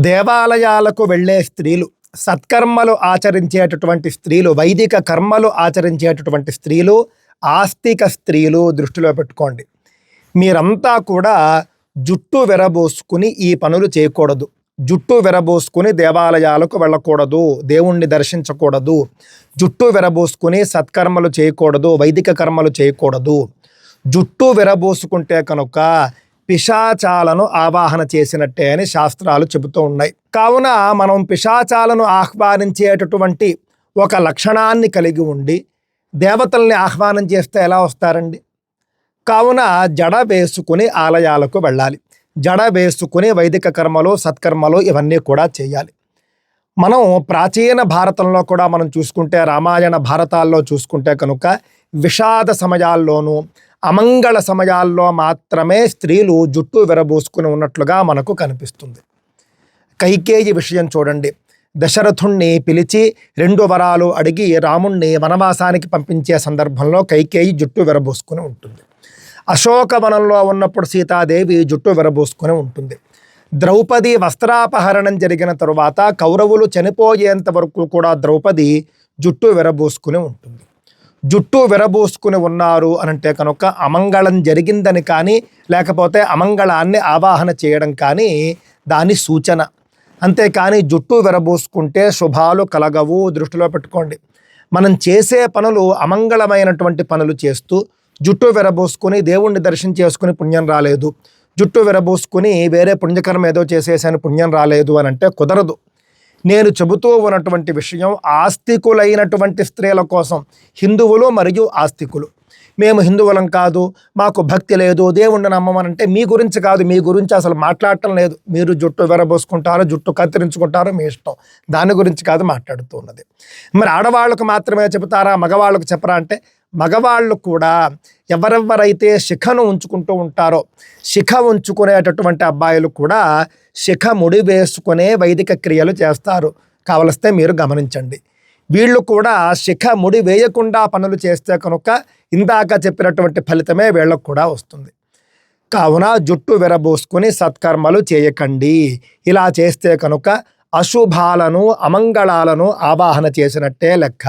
దేవాలయాలకు వెళ్ళే స్త్రీలు సత్కర్మలు ఆచరించేటటువంటి స్త్రీలు వైదిక కర్మలు ఆచరించేటటువంటి స్త్రీలు ఆస్తిక స్త్రీలు దృష్టిలో పెట్టుకోండి. మీరంతా కూడా జుట్టు విరబోసుకుని ఈ పనులు చేయకూడదు. జుట్టు విరబోసుకుని దేవాలయాలకు వెళ్ళకూడదు దేవుణ్ణి దర్శించకూడదు. జుట్టు విరబోసుకుని సత్కర్మలు చేయకూడదు వైదిక కర్మలు చేయకూడదు. జుట్టు విరబోసుకుంటే కనుక పిశాచాలను ఆవాహన చేసినట్టే అని శాస్త్రాలు చెబుతూ ఉన్నాయి. కావున మనం పిశాచాలను ఆహ్వానించేటటువంటి ఒక లక్షణాన్ని కలిగి ఉండి దేవతల్ని ఆహ్వానం చేస్తే ఎలా వస్తారండి? కావున జడ వేసుకుని ఆలయాలకు వెళ్ళాలి. జడ వేసుకుని వైదిక కర్మలు సత్కర్మలు ఇవన్నీ కూడా చేయాలి. మనం ప్రాచీన భారతంలో కూడా మనం చూసుకుంటే రామాయణ భారతాల్లో చూసుకుంటే కనుక విషాద సమయాల్లోనూ అమంగళ సమయాల్లో మాత్రమే స్త్రీలు జుట్టు విరబోసుకుని ఉన్నట్లుగా మనకు కనిపిస్తుంది. కైకేయి విషయం చూడండి. దశరథుణ్ణి పిలిచి రెండు వరాలు అడిగి రాముణ్ణి వనవాసానికి పంపించే సందర్భంలో కైకేయి జుట్టు విరబోసుకుని ఉంటుంది. అశోకవనంలో ఉన్నప్పుడు సీతాదేవి జుట్టు విరబోసుకుని ఉంటుంది. ద్రౌపది వస్త్రాపహరణం జరిగిన తరువాత కౌరవులు చనిపోయేంత వరకు కూడా ద్రౌపది జుట్టు విరబోసుకుని ఉంటుంది. జుట్టు విరబోసుకుని ఉన్నారు అనంటే కనుక అమంగళం జరిగిందని కానీ లేకపోతే అమంగళాన్ని ఆవాహన చేయడం కానీ దాని సూచన. అంతేకాని జుట్టు విరబోసుకుంటే శుభాలు కలగవు దృష్టిలో పెట్టుకోండి. మనం చేసే పనులు అమంగళమైనటువంటి పనులు చేస్తూ జుట్టు విరబోసుకుని దేవుణ్ణి దర్శనం చేసుకుని పుణ్యం రాలేదు. జుట్టు విరబోసుకుని వేరే పుణ్యకర్మ ఏదో చేసేసాను పుణ్యం రాలేదు అని అంటే కుదరదు. నేను చెబుతూ ఉన్నటువంటి విషయం ఆస్తికులైనటువంటి స్త్రీల కోసం హిందువులు మరియు ఆస్తికులు. మేము హిందువులం కాదు మాకు భక్తి లేదు దేవుణ్ణి నమ్మమనంటే మీ గురించి కాదు మీ గురించి అసలు మాట్లాడటం లేదు. మీరు జుట్టు విరబోసుకుంటారు జుట్టు కత్తిరించుకుంటారు మీ ఇష్టం. దాని గురించి కాదు మాట్లాడుతూ ఉన్నది. మరి ఆడవాళ్ళకు మాత్రమే చెబుతారా మగవాళ్ళకు చెప్పరా అంటే మగవాళ్ళు కూడా ఎవరెవరైతే శిఖను ఉంచుకుంటూ ఉంటారో శిఖ ఉంచుకునేటటువంటి అబ్బాయిలు కూడా శిఖ ముడి వేసుకునే వైదిక క్రియలు చేస్తారు. కావలిస్తే మీరు గమనించండి. వీళ్ళు కూడా శిఖ ముడి వేయకుండా పనులు చేస్తే కనుక ఇందాక చెప్పినటువంటి ఫలితమే వీళ్ళకు కూడా వస్తుంది. కావున జుట్టు విరబోసుకుని సత్కర్మలు చేయకండి. ఇలా చేస్తే కనుక అశుభాలను అమంగళాలను ఆవాహన చేసినట్టే లెక్క.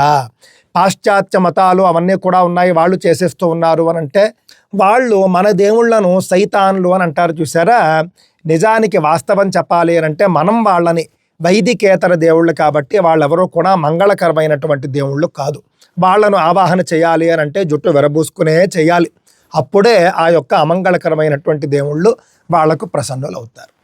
పాశ్చాత్య మతాలు అవన్నీ కూడా ఉన్నాయి వాళ్ళు చేసేస్తూ ఉన్నారు అని అంటే వాళ్ళు మన దేవుళ్ళను సైతాన్లు అని అంటారు చూసారా? నిజానికి వాస్తవం చెప్పాలి అని అంటే మనం వాళ్ళని వైదికేతర దేవుళ్ళు కాబట్టి వాళ్ళెవరూ కూడా మంగళకరమైనటువంటి దేవుళ్ళు కాదు. వాళ్ళను ఆవాహన చేయాలి అని అంటే జుట్టు వెరబూసుకునే చేయాలి. అప్పుడే ఆ యొక్క అమంగళకరమైనటువంటి దేవుళ్ళు వాళ్ళకు ప్రసన్నులు అవుతారు